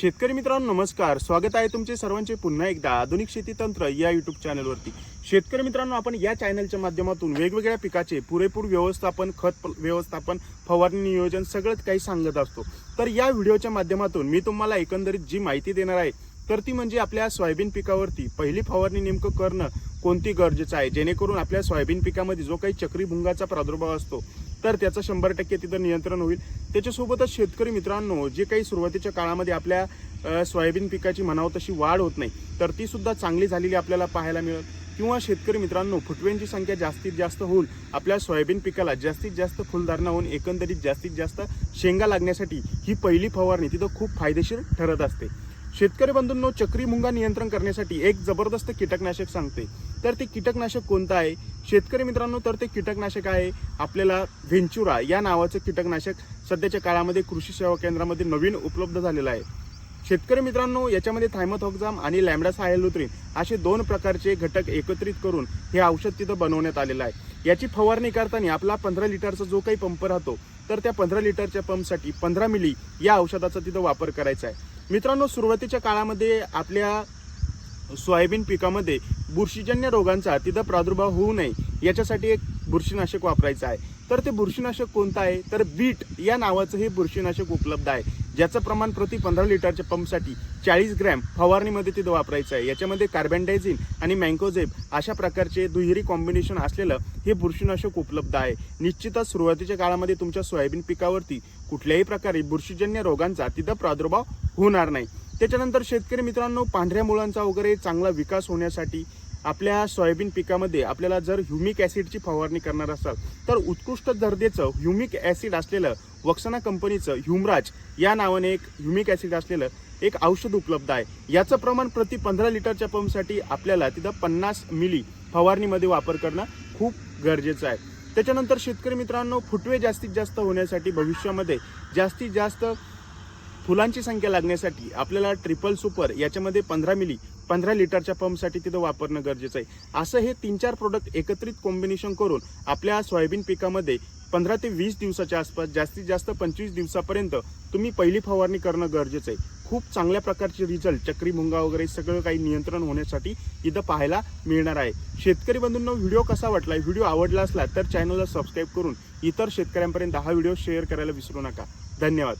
शेतकरी मित्रांनो नमस्कार. स्वागत आहे तुमचे सर्वांचे पुन्हा एकदा आधुनिक शेती तंत्र या युट्यूब चॅनलवरती शेतकरी मित्रांनो आपण या चॅनलच्या माध्यमातून वेगवेगळ्या पिकाचे पुरेपूर व्यवस्थापन खत प- व्यवस्थापन फवारणी नियोजन सगळंच काही सांगत असतो. तर या व्हिडिओच्या माध्यमातून मी तुम्हाला एकंदरीत जी माहिती देणार आहे तर ती म्हणजे आपल्या सोयाबीन पिकावरती पहिली फवारणी नेमकं करणं कोणती गरजेचं आहे? जेणेकरून आपल्या सोयाबीन पिकामध्ये जो काही चक्रीभुंगाचा प्रादुर्भाव असतो तर त्याचं शंभर टक्के तिथं नियंत्रण होईल. त्याच्यासोबतच शेतकरी मित्रांनो जे काही सुरुवातीच्या काळामध्ये आपल्या सोयाबीन पिकाची म्हणावं तशी वाढ होत नाही तर ती सुद्धा चांगली झालेली आपल्याला पाहायला मिळेल. किंवा शेतकरी मित्रांनो फुटव्यांची संख्या जास्तीत जास्त होऊन आपल्या सोयाबीन पिकाला जास्तीत जास्त फुलधारणा होऊन एकंदरीत जास्तीत जास्त शेंगा लागण्यासाठी ही पहिली फवारणी तिथं खूप फायदेशीर ठरत असते. शेतकरी बंधूंनो चक्री मुंगा नियंत्रण करण्यासाठी एक जबरदस्त कीटकनाशक सांगते. तर ते कीटकनाशक कोणतं आहे? शेतकरी मित्रांनो तर ते कीटकनाशक आहे आपल्याला व्हेंचुरा या नावाचं कीटकनाशक सध्याच्या काळामध्ये कृषी सेवा केंद्रामध्ये नवीन उपलब्ध झालेलं आहे. शेतकरी मित्रांनो याच्यामध्ये थायमथॉक्झाम आणि लॅमडा सायलोत्रिन असे दोन प्रकारचे घटक एकत्रित करून हे औषध तिथं बनवण्यात आलेलं आहे. याची फवारणी करताना आपला पंधरा लिटरचा जो काही पंप राहतो तर त्या पंधरा लिटरच्या पंपसाठी पंधरा मिली या औषधाचा तिथं वापर करायचा आहे. मित्रांनो सुरुवातीच्या काळामध्ये आपल्या सोयाबीन पिकामध्ये बुरशीजन्य रोगांचा तिथं प्रादुर्भाव होऊ नये याच्यासाठी एक बुरशीनाशक वापरायचं आहे. तर ते बुरशीनाशक कोणतं आहे? तर बीट या नावाचं हे बुरशीनाशक उपलब्ध आहे. ज्याचं प्रमाण प्रति पंधरा लिटरच्या पंपसाठी चाळीस ग्रॅम फवारणीमध्ये तिथं वापरायचं आहे. याच्यामध्ये कार्बनडायझिन आणि मँकोझेब अशा प्रकारचे दुहेरी कॉम्बिनेशन असलेलं हे बुरशीनाशक उपलब्ध आहे. निश्चितच सुरुवातीच्या काळामध्ये तुमच्या सोयाबीन पिकावरती कुठल्याही प्रकारे बुरशीजन्य रोगांचा तिथं प्रादुर्भाव होणार नाही. त्याच्यानंतर शेतकरी मित्रांनो पांढऱ्या मुळांचा वगैरे चांगला विकास होण्यासाठी आपल्या सोयाबीन पिकामध्ये आपल्याला जर ह्युमिक ॲसिडची फवारणी करणार असाल तर उत्कृष्ट दर्जेचं ह्युमिक ॲसिड असलेलं वक्सना कंपनीचं ह्युमराज या नावाने एक ह्युमिक ॲसिड असलेलं एक औषध उपलब्ध आहे. याचं प्रमाण प्रति पंधरा लिटरच्या पंपसाठी आपल्याला तिथं पन्नास मिली फवारणीमध्ये वापर करणं खूप गरजेचं आहे. त्याच्यानंतर शेतकरी मित्रांनो फुटवे जास्तीत जास्त होण्यासाठी भविष्यामध्ये जास्तीत जास्त फुलांची संख्या लागण्यासाठी आपल्याला ट्रिपल सुपर याच्यामध्ये पंधरा मिली पंधरा लिटरच्या पंपसाठी तिथं वापरणं गरजेचं आहे. असं हे तीन चार प्रोडक्ट एकत्रित कॉम्बिनेशन करून आपल्या सोयाबीन पिकामध्ये पंधरा ते वीस दिवसाच्या आसपास जास्तीत जास्त पंचवीस दिवसापर्यंत तुम्ही पहिली फवारणी करणं गरजेचं आहे. खूप चांगल्या प्रकारचे रिझल्ट चक्री भुंगा वगैरे सगळं काही नियंत्रण होण्यासाठी इथं पाहायला मिळणार आहे. शेतकरी बंधूंना व्हिडिओ कसा वाटला व्हिडिओ आवडला असला तर चॅनलला सबस्क्राईब करून इतर शेतकऱ्यांपर्यंत हा व्हिडिओ शेअर करायला विसरू नका. धन्यवाद.